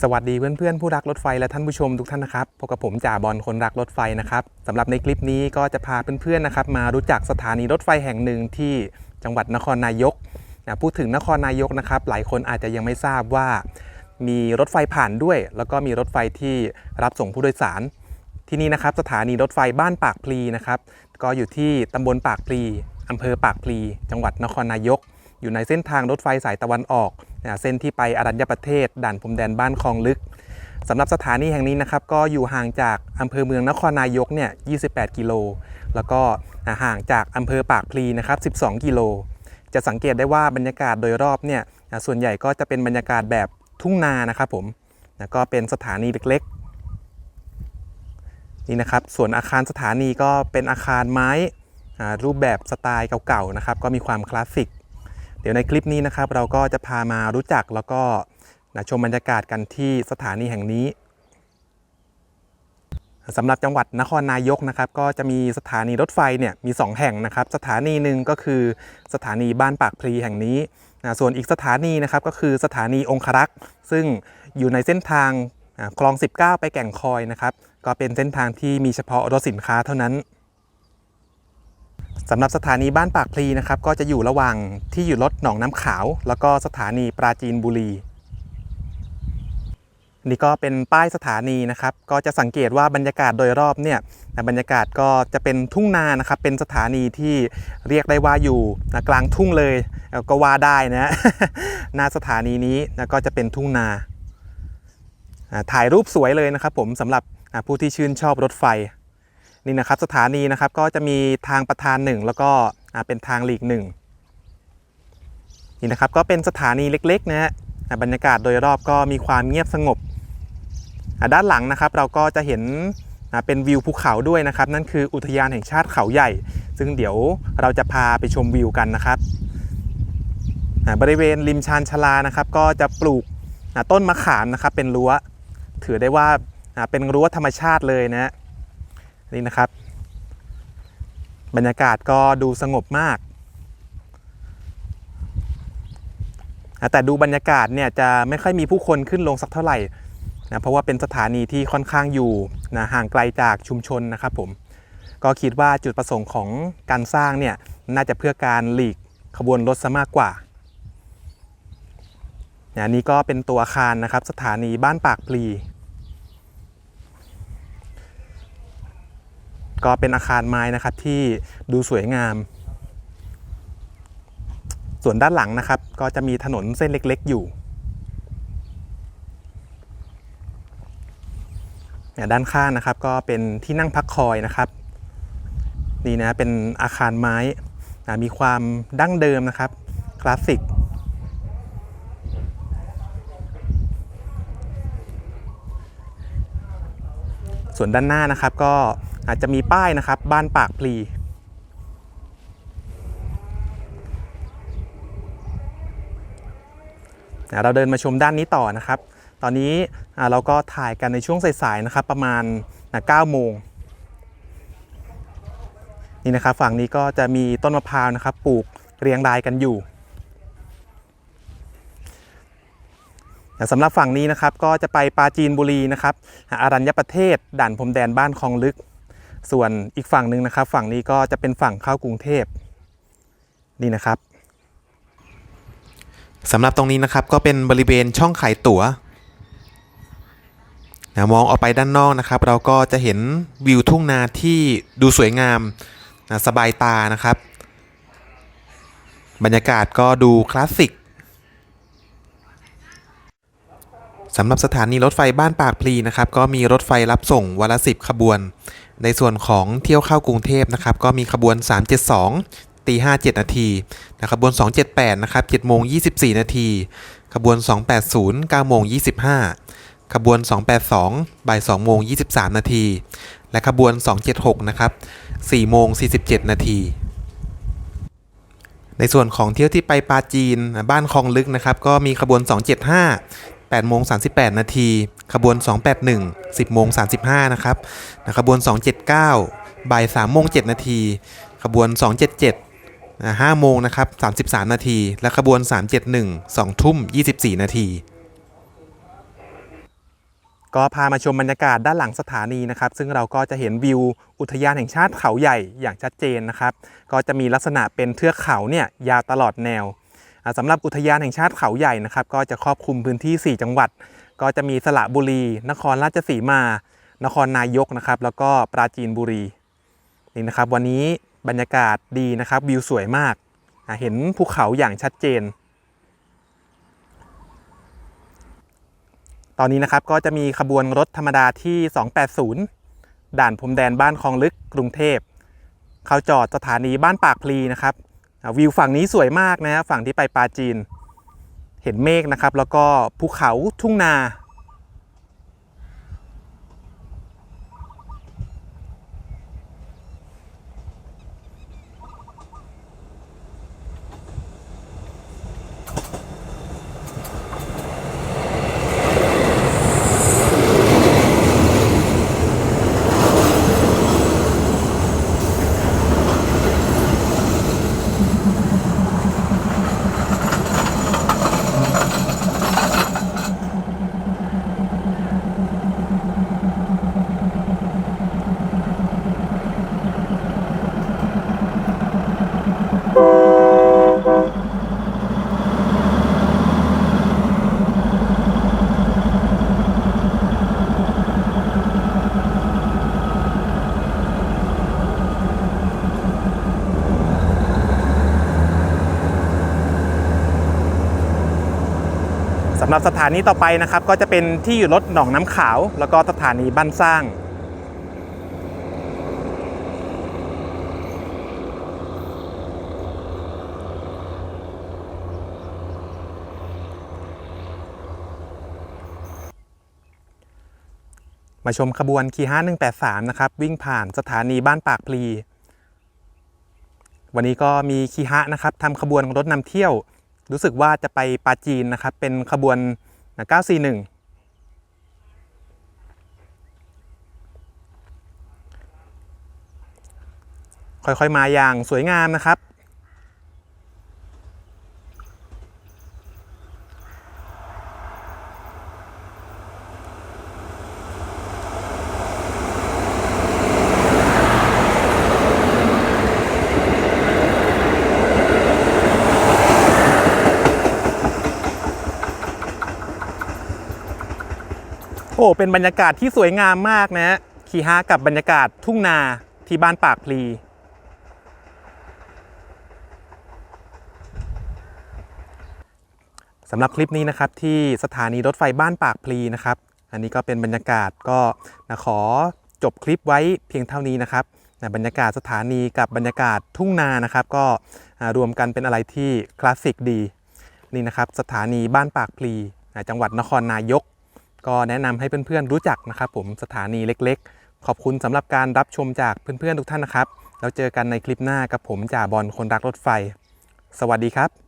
สวัสดีเพื่อนๆ ผู้รักรถไฟและท่านผู้ชมทุกท่านนะครับพบกับผมจ่าบอลคนรักรถไฟนะครับสำหรับในคลิปนี้ก็จะพาเพื่อนๆนะครับมารู้จักสถานีรถไฟแห่งหนึ่งที่จังหวัดนครนายกนะพูดถึงนครนายกนะครับ หลายคนอาจจะยังไม่ทราบว่า มีรถไฟผ่านด้วย แล้วก็มีรถไฟที่รับส่งผู้โดยสาร ที่นี่นะครับสถานีรถไฟบ้านปากพลีนะครับ ก็อยู่ที่ตำบลปากพลีอำเภอปากพลี จังหวัดนครนายก อยู่ในเส้นทางรถไฟสายตะวันออก เส้นที่ไปอรัญญประเทศ ด่านพรมแดนบ้านคลองลึกสำหรับสถานีแห่งนี้นะครับก็อยู่ห่างจากอำเภอเมืองนครนายกเนี่ย 28 กิโล แล้วก็ห่างจากอำเภอปากพลีนะครับ 12 กิโล จะสังเกตได้ว่าบรรยากาศโดยรอบเนี่ยส่วนใหญ่ก็จะเป็นบรรยากาศแบบทุ่งนานะครับผมก็เป็นสถานีเล็กๆนี่นะครับส่วนอาคารสถานีก็เป็นอาคารไม้รูปแบบสไตล์เก่าๆนะครับก็มีความคลาสสิก เดี๋ยวในคลิปนี้นะครับเราก็จะพามารู้จักแล้วก็นะชมบรรยากาศกันที่สถานีแห่งนี้สำหรับจังหวัดนครนายกนะครับ ก็จะมีสถานีรถไฟเนี่ยมี 2 แห่งนะครับ สถานีหนึ่งก็คือสถานีบ้านปากพลีแห่งนี้นะส่วนอีกสถานีนะครับก็คือสถานีองครักษ์ ซึ่งอยู่ในเส้นทางอ่าคลอง 19 ไปแก่งคอยนะครับ ก็เป็นเส้นทางที่มีเฉพาะรถสินค้าเท่านั้น สำหรับสถานีบ้านปากพลีนะครับก็จะอยู่ระหว่างที่อยู่รถหนองน้ำขาว แล้วก็สถานีปราจีนบุรี นี่ก็เป็นป้ายสถานีนะครับก็จะสังเกตว่าบรรยากาศโดยรอบเนี่ยบรรยากาศก็จะเป็นทุ่งนานะครับเป็นสถานีที่เรียกได้ว่าอยู่กลางทุ่งเลยก็ว่าได้นะหน้าสถานีนี้นะก็จะเป็นทุ่งนาถ่ายรูปสวยเลยนะครับผมสำหรับผู้ที่ชื่นชอบรถไฟ นี่นะครับสถานีนะครับก็จะมีทางประธานหนึ่งแล้วก็เป็นทางหลีกหนึ่งนี่นะครับก็เป็นสถานีเล็กๆนะฮะบรรยากาศโดยรอบก็มีความเงียบสงบ ด้านหลังนะครับเราก็จะเห็นเป็นวิวภูเขาด้วยนะครับ นั่นคืออุทยานแห่งชาติเขาใหญ่ ซึ่งเดี๋ยวเราจะพาไปชมวิวกันนะครับบริเวณริมชานชาลานะครับ ก็จะปลูกต้นมะขามนะครับเป็นรั้ว ถือได้ว่าอ่าเป็นรั้วธรรมชาติเลยนะฮะ นี่นะครับ บรรยากาศก็ดูสงบมาก แต่ดูบรรยากาศเนี่ยจะไม่ค่อยมีผู้คนขึ้นลงสักเท่าไหร่นะเพราะว่าเป็นสถานีที่ค่อนข้างอยู่นะห่างไกลจากชุมชนนะครับผมก็คิดว่าจุดประสงค์ของการสร้างเนี่ยน่าจะเพื่อการหลีกขบวนรถซะมากกว่านี่ยอันนี้ก็เป็นตัวอาคารนะครับ สถานีบ้านปากพลี ก็เป็นอาคารไม้นะครับที่ดูสวยงาม ส่วนด้านหลังนะครับ ก็จะมีถนนเส้นเล็ก ๆ อยู่เนี่ยด้านข้างนะครับก็เป็นที่นั่งพักคอยนะครับ นี่นะเป็นอาคารไม้มีความดั้งเดิมนะครับคลาสสิกส่วนด้านหน้านะครับก็ อาจจะมีป้ายนะครับ บ้านปากพลีเราเดินมาชมด้านนี้ต่อนะครับ ตอนนี้เราก็ถ่ายกันในช่วงสายๆนะครับ ประมาณ9โมงนี่นะครับ ฝั่งนี้ก็จะมีต้นมะพร้าวนะครับ ปลูกเรียงรายกันอยู่สำหรับฝั่งนี้นะครับก็จะไปปาจีนบุรีนะครับอารัญญประเทศด่านพรมแดนบ้านคลองลึก ส่วนอีกฝั่งหนึ่งนะครับ ฝั่งนี้ก็จะเป็นฝั่งเข้ากรุงเทพนี่นะครับสำหรับตรงนี้นะครับก็เป็นบริเวณช่องขายตั๋วนะมองออกไปด้านนอกนะครับ เราก็จะเห็นวิวทุ่งนาที่ดูสวยงามนะสบายตานะครับ บรรยากาศก็ดูคลาสสิกสำหรับสถานีรถไฟบ้านปากพลีนะครับ ก็มีรถไฟรับส่งวันละสิบขบวน ในส่วนของเที่ยวเข้ากรุงเทพนะครับก็มีขบวน 372ตี5 7 นาทีนะขบวน 278นะครับ7โมง24 นาทีขบวน 280 9โมง25 ขบวน 282บ่าย2โมง23 นาที และขบวน 276นะครับ4โมง47 นาทีในส่วนของเที่ยวที่ไปปาจีนบ้านคลองลึกนะครับก็มีขบวน 275 8โมง38 นาที ขบวน 281 10โมง35 นะครับนะขบวน 279 บ่าย3โมง7นาที ขบวน 277นะ5โมงนะครับ 33 นาที และขบวน 371 2 ทุ่ม 24 นาที ก็พามาชมบรรยากาศด้านหลังสถานีนะครับ ซึ่งเราก็จะเห็นวิวอุทยานแห่งชาติเขาใหญ่อย่างชัดเจนนะครับ ก็จะมีลักษณะเป็นเทือกเขาเนี่ยยาวตลอดแนว สำหรับอุทยานแห่งชาติเขาใหญ่นะครับ ก็จะครอบคลุมพื้นที่ 4 จังหวัด ก็จะมีสระบุรี นครราชสีมา นครนายกนะครับ แล้วก็ปราจีนบุรีนี่นะครับ วันนี้บรรยากาศดีนะครับ วิวสวยมาก เห็นภูเขาอย่างชัดเจน ตอนนี้นะครับก็จะมีขบวนรถธรรมดาที่ 280 ด่านพรมแดนบ้านคลองลึกกรุงเทพ เข้าจอดสถานีบ้านปากพลีนะครับ วิวฝั่งนี้สวยมากนะฝั่งที่ไปปาจีน เห็นเมฆนะครับ แล้วก็ภูเขาทุ่งนา หรับสถานีต่อไปนะครับ ก็จะเป็นที่อยู่รถหนองน้ำขาว แล้วก็สถานีบ้านสร้าง มาชมขบวนคีห้า183 นะครับ วิ่งผ่านสถานีบ้านปากพลี วันนี้ก็มีคีฮะนะครับทำขบวนรถนำเที่ยว รู้สึกว่าจะไปปาจีนนะครับ เป็นขบวน 941 ค่อยๆ มาอย่างสวยงามนะครับ โอ้เป็นบรรยากาศที่สวยงามมากนะขี่ฮากับบรรยากาศทุ่งนาที่บ้านปากพลี สำหรับคลิปนี้นะครับที่สถานีรถไฟบ้านปากพลีนะครับ อันนี้ก็เป็นบรรยากาศก็นะขอจบคลิปไว้เพียงเท่านี้นะครับนะบรรยากาศสถานีกับบรรยากาศทุ่งนานะครับ ก็รวมกันเป็นอะไรที่คลาสสิกดี นี่นะครับสถานีบ้านปากพลีจังหวัดนครนายก ก็แนะนำให้เพื่อนๆรู้จักนะครับผมสถานีเล็กๆ ขอบคุณสำหรับการรับชมจากเพื่อนๆทุกท่านนะครับ แล้วเจอกันในคลิปหน้ากับผมจ่าบอลคนรักรถไฟ สวัสดีครับ